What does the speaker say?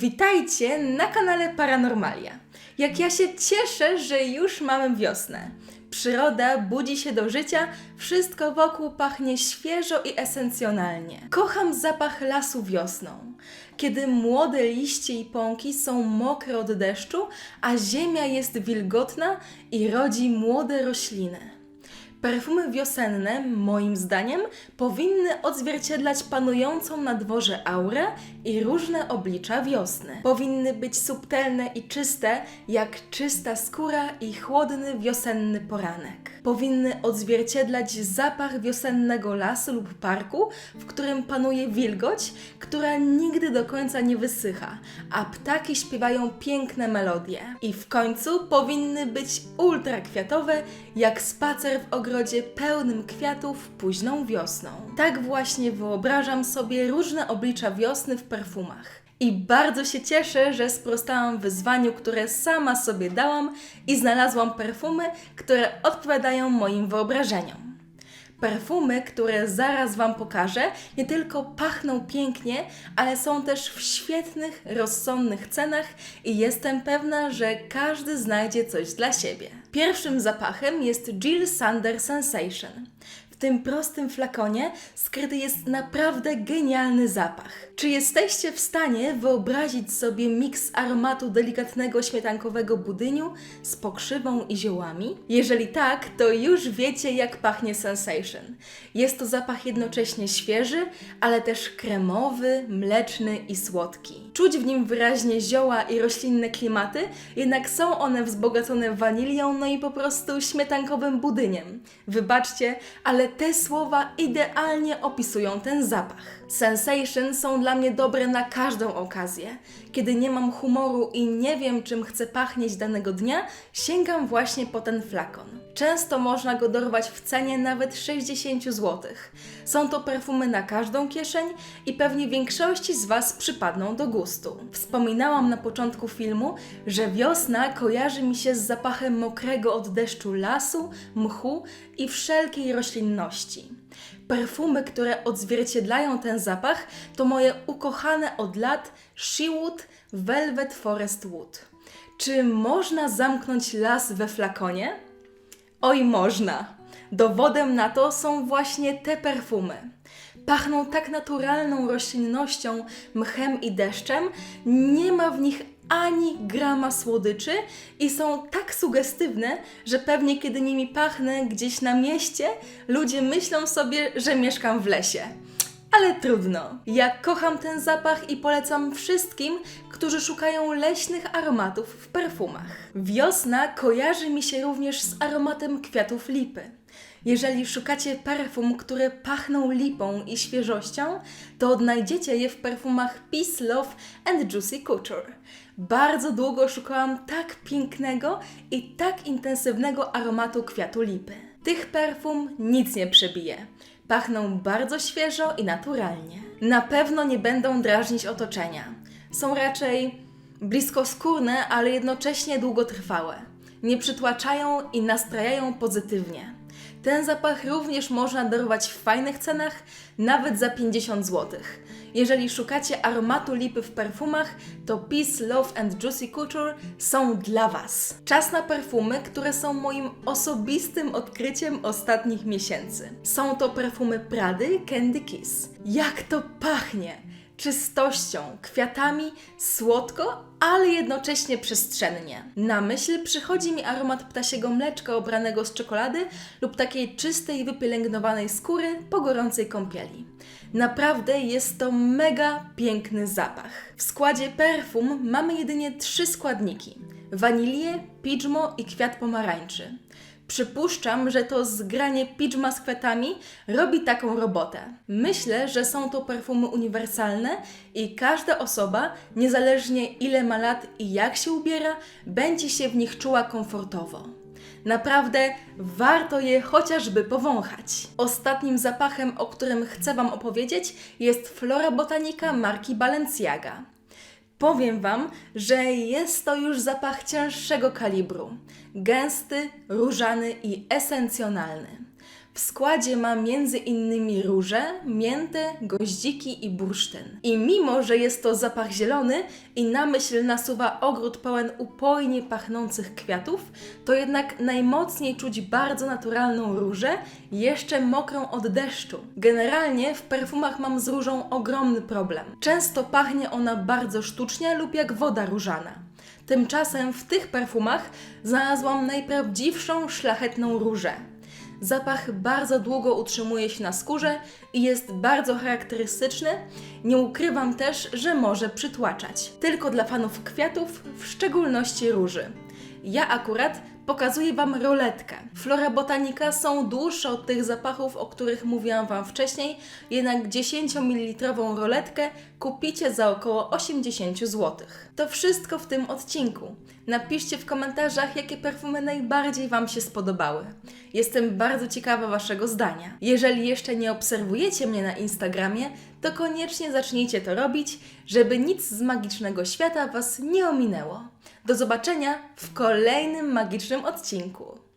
Witajcie na kanale Paranormalia. Jak ja się cieszę, że już mamy wiosnę. Przyroda budzi się do życia, wszystko wokół pachnie świeżo i esencjonalnie. Kocham zapach lasu wiosną, kiedy młode liście i pąki są mokre od deszczu, a ziemia jest wilgotna i rodzi młode rośliny. Perfumy wiosenne, moim zdaniem, powinny odzwierciedlać panującą na dworze aurę i różne oblicza wiosny. Powinny być subtelne i czyste, jak czysta skóra i chłodny wiosenny poranek. Powinny odzwierciedlać zapach wiosennego lasu lub parku, w którym panuje wilgoć, która nigdy do końca nie wysycha, a ptaki śpiewają piękne melodie. I w końcu powinny być ultra kwiatowe, jak spacer w ogrodzie pełnym kwiatów późną wiosną. Tak właśnie wyobrażam sobie różne oblicza wiosny w perfumach. I bardzo się cieszę, że sprostałam wyzwaniu, które sama sobie dałam i znalazłam perfumy, które odpowiadają moim wyobrażeniom. Perfumy, które zaraz Wam pokażę, nie tylko pachną pięknie, ale są też w świetnych, rozsądnych cenach i jestem pewna, że każdy znajdzie coś dla siebie. Pierwszym zapachem jest Jill Sander Sensation. Tym prostym flakonie skryty jest naprawdę genialny zapach. Czy jesteście w stanie wyobrazić sobie miks aromatu delikatnego śmietankowego budyniu z pokrzywą i ziołami? Jeżeli tak, to już wiecie jak pachnie Sensation. Jest to zapach jednocześnie świeży, ale też kremowy, mleczny i słodki. Czuć w nim wyraźnie zioła i roślinne klimaty, jednak są one wzbogacone wanilią, no i po prostu śmietankowym budyniem. Wybaczcie, ale te słowa idealnie opisują ten zapach. Sensation są dla mnie dobre na każdą okazję. Kiedy nie mam humoru i nie wiem, czym chcę pachnieć danego dnia, sięgam właśnie po ten flakon. Często można go dorwać w cenie nawet 60 zł. Są to perfumy na każdą kieszeń i pewnie większości z Was przypadną do gustu. Wspominałam na początku filmu, że wiosna kojarzy mi się z zapachem mokrego od deszczu lasu, mchu i wszelkiej roślinności. Perfumy, które odzwierciedlają ten zapach, to moje ukochane od lat Shewood Velvet Forest Wood. Czy można zamknąć las we flakonie? Oj, można. Dowodem na to są właśnie te perfumy. Pachną tak naturalną roślinnością, mchem i deszczem, nie ma w nich ani grama słodyczy i są tak sugestywne, że pewnie kiedy nimi pachnę gdzieś na mieście, ludzie myślą sobie, że mieszkam w lesie. Ale trudno. Ja kocham ten zapach i polecam wszystkim, którzy szukają leśnych aromatów w perfumach. Wiosna kojarzy mi się również z aromatem kwiatów lipy. Jeżeli szukacie perfum, które pachną lipą i świeżością, to odnajdziecie je w perfumach Peace, Love and Juicy Couture. Bardzo długo szukałam tak pięknego i tak intensywnego aromatu kwiatu lipy. Tych perfum nic nie przebije. Pachną bardzo świeżo i naturalnie. Na pewno nie będą drażnić otoczenia. Są raczej bliskoskórne, ale jednocześnie długotrwałe. Nie przytłaczają i nastrajają pozytywnie. Ten zapach również można dorwać w fajnych cenach, nawet za 50 zł. Jeżeli szukacie aromatu lipy w perfumach, to Peace, Love and Juicy Couture są dla Was. Czas na perfumy, które są moim osobistym odkryciem ostatnich miesięcy. Są to perfumy Prady Candy Kiss. Jak to pachnie! Czystością, kwiatami, słodko, ale jednocześnie przestrzennie. Na myśl przychodzi mi aromat ptasiego mleczka obranego z czekolady lub takiej czystej, wypielęgnowanej skóry po gorącej kąpieli. Naprawdę jest to mega piękny zapach. W składzie perfum mamy jedynie trzy składniki: wanilię, pidżmo i kwiat pomarańczy. Przypuszczam, że to zgranie pidżma z kwiatami robi taką robotę. Myślę, że są to perfumy uniwersalne i każda osoba, niezależnie ile ma lat i jak się ubiera, będzie się w nich czuła komfortowo. Naprawdę warto je chociażby powąchać. Ostatnim zapachem, o którym chcę Wam opowiedzieć, jest Flora Botanica marki Balenciaga. Powiem Wam, że jest to już zapach cięższego kalibru. Gęsty, różany i esencjonalny. W składzie ma innymi róże, miętę, goździki i bursztyn. I mimo, że jest to zapach zielony i na myśl nasuwa ogród pełen upojnie pachnących kwiatów, to jednak najmocniej czuć bardzo naturalną różę, jeszcze mokrą od deszczu. Generalnie w perfumach mam z różą ogromny problem. Często pachnie ona bardzo sztucznie lub jak woda różana. Tymczasem w tych perfumach znalazłam najprawdziwszą szlachetną różę. Zapach bardzo długo utrzymuje się na skórze i jest bardzo charakterystyczny. Nie ukrywam też, że może przytłaczać. Tylko dla fanów kwiatów, w szczególności róży. Ja akurat pokazuję Wam roletkę. Flora Botanica są dłuższe od tych zapachów, o których mówiłam Wam wcześniej, jednak 10 ml roletkę kupicie za około 80 zł. To wszystko w tym odcinku. Napiszcie w komentarzach, jakie perfumy najbardziej Wam się spodobały. Jestem bardzo ciekawa Waszego zdania. Jeżeli jeszcze nie obserwujecie mnie na Instagramie, to koniecznie zacznijcie to robić, żeby nic z magicznego świata Was nie ominęło. Do zobaczenia w kolejnym magicznym odcinku.